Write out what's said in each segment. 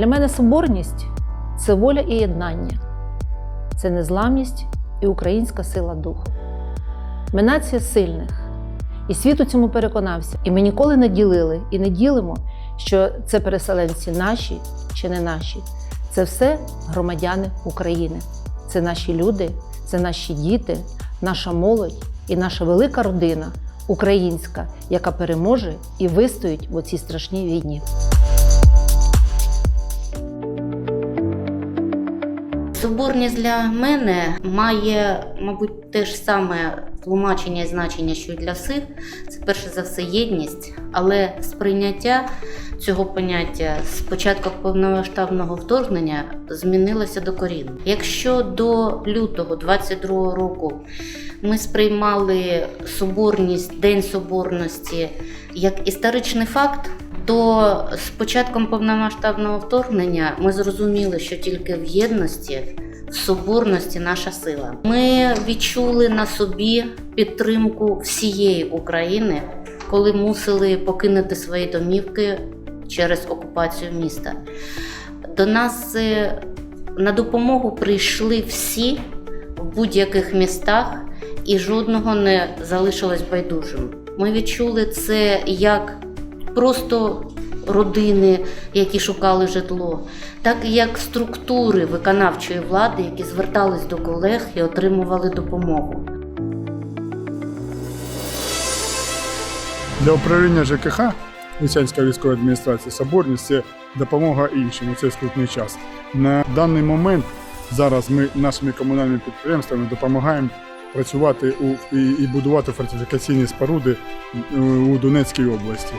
Для мене соборність це воля і єднання, це незламність і українська сила духу. Ми нація сильних, і світ у цьому переконався. І ми ніколи не ділили і не ділимо, що це переселенці наші чи не наші. Це все громадяни України. Це наші люди, це наші діти, наша молодь і наша велика родина українська, яка переможе і вистоїть в оцій страшній війні. Соборність для мене має, мабуть, те ж саме тлумачення і значення, що й для всіх. Це перше за все єдність, але сприйняття цього поняття з початку повномасштабного вторгнення змінилося докорінно. Якщо до лютого 22 року ми сприймали соборність, День соборності як історичний факт, то з початком повномасштабного вторгнення ми зрозуміли, що тільки в єдності, в соборності наша сила. Ми відчули на собі підтримку всієї України, коли мусили покинути свої домівки через окупацію міста. До нас е, на допомогу прийшли всі в будь-яких містах, і жодного не залишилось байдужим. Ми відчули це як просто родини, які шукали житло, так і як структури виконавчої влади, які звертались до колег і отримували допомогу. Для управління ЖКХ Лисянської військової адміністрації соборність допомога іншим у цей скрутний час. На даний момент зараз ми нашими комунальними підприємствами допомагаємо працювати у, і, і будувати фортифікаційні споруди у Донецькій області.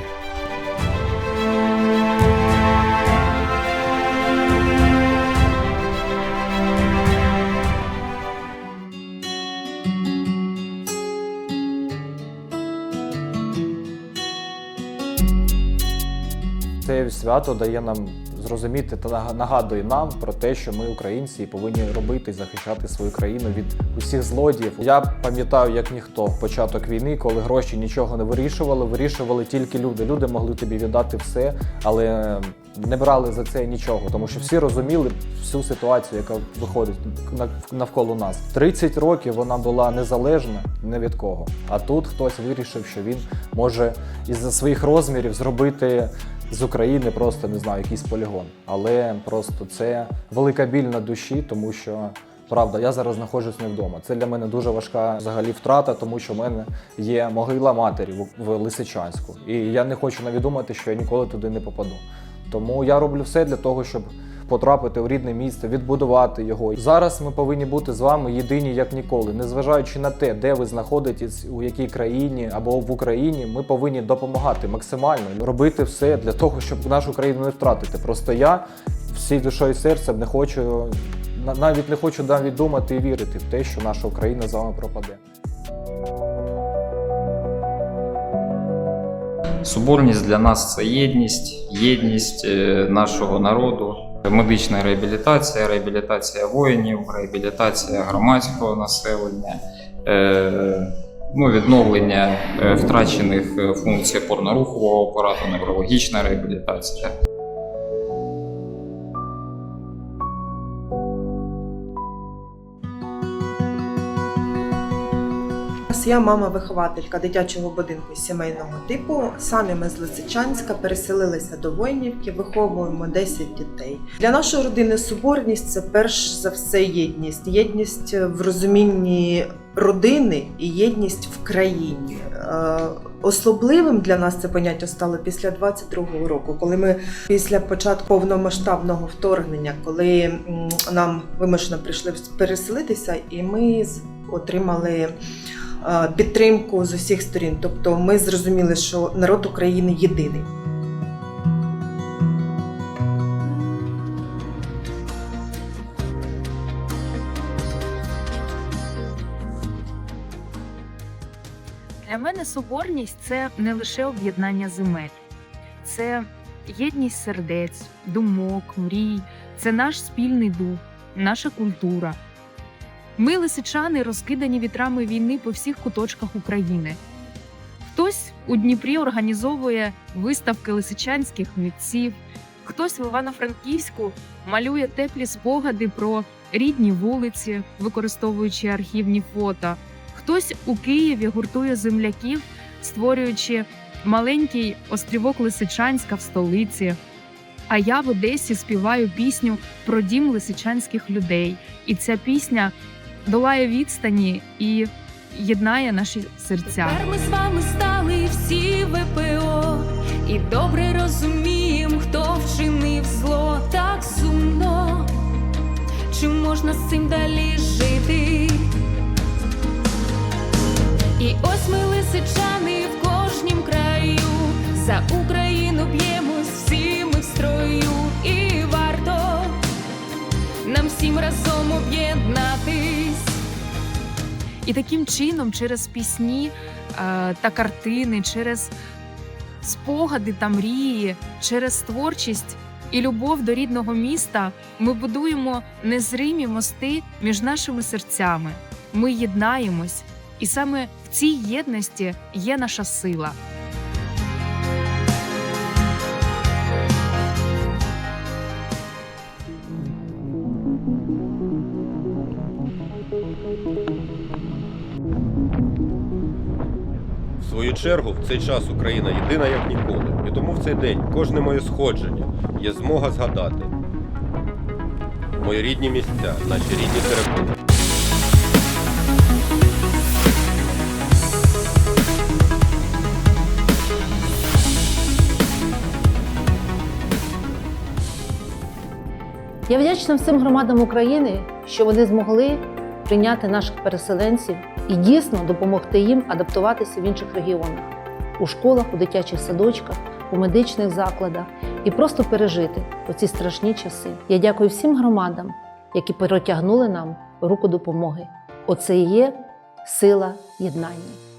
Це свято дає нам зрозуміти та нага- нагадує нам про те, що ми українці повинні робити і захищати свою країну від усіх злодіїв. Я пам'ятаю, як ніхто початок війни, коли гроші нічого не вирішували, вирішували тільки люди. Люди могли тобі віддати все, але не брали за це нічого, тому що всі розуміли всю ситуацію, яка виходить навколо нас. 30 років вона була незалежна не від кого. А тут хтось вирішив, що він може із-за своїх розмірів зробити з України просто не знаю, якийсь полігон. Але просто це велика біль на душі, тому що. Правда, я зараз знаходжусь не вдома. Це для мене дуже важка взагалі втрата, тому що в мене є могила матері в, Лисичанську. І я не хочу навіть що я ніколи туди не попаду. Тому я роблю все для того, щоб потрапити в рідне місце, відбудувати його. Зараз ми повинні бути з вами єдині як ніколи, незважаючи на те, де ви знаходитесь, у якій країні або в Україні, ми повинні допомагати максимально, робити все для того, щоб нашу країну не втратити. Просто я всією душою і серцем не хочу, навіть не хочу навіть думати і вірити в те, що наша Україна з вами пропаде. Соборність для нас це єдність, єдність е, нашого народу, медична реабілітація, реабілітація воїнів, реабілітація громадського населення, е, ну, відновлення е, втрачених е, функцій опорно-рухового апарату, неврологічна реабілітація. Я мама-вихователька дитячого будинку сімейного типу. Самі ми з Лисичанська переселилися до Войнівки, виховуємо 10 дітей. Для нашої родини соборність це перш за все єдність. Єдність в розумінні родини і єдність в країні. Е, Особливим для нас це поняття стало після 22-го року, коли ми після початку повномасштабного вторгнення, коли нам вимушено прийшли переселитися, і ми отримали підтримку з усіх сторін. Тобто ми зрозуміли, що народ України єдиний. Для мене соборність це не лише об'єднання земель, це єдність сердець, думок, мрій, це наш спільний дух, наша культура. Ми, лисичани, розкидані вітрами війни по всіх куточках України. Хтось у Дніпрі організовує виставки лисичанських митців, Хтось в Івано-Франківську малює теплі спогади про рідні вулиці, використовуючи архівні фото. Хтось у Києві гуртує земляків, створюючи маленький острівок Лисичанська в столиці. А я в Одесі співаю пісню про дім лисичанських людей. І ця пісня долає відстані і єднає наші серця. Тепер ми з вами стали всі ВПО і добре розуміємо, хто вчинив зло так сумно. Чи можна з цим далі жити? І ось ми лисичани в кожнім краю. За І таким чином, через пісні е, та картини, через спогади та мрії, через творчість і любов до рідного міста ми будуємо незримі мости між нашими серцями. Ми єднаємось, і саме в цій єдності є наша сила. Свою чергу, в цей час Україна єдина як ніколи. І тому в цей день кожне моє сходження є змога згадати мої рідні місця, наші рідні терикони. Я вдячна всім громадам України, що вони змогли прийняти наших переселенців і дійсно допомогти їм адаптуватися в інших регіонах у школах, у дитячих садочках, у медичних закладах і просто пережити оці страшні часи. Я дякую всім громадам, які протягнули нам руку допомоги. Оце і є сила єднання.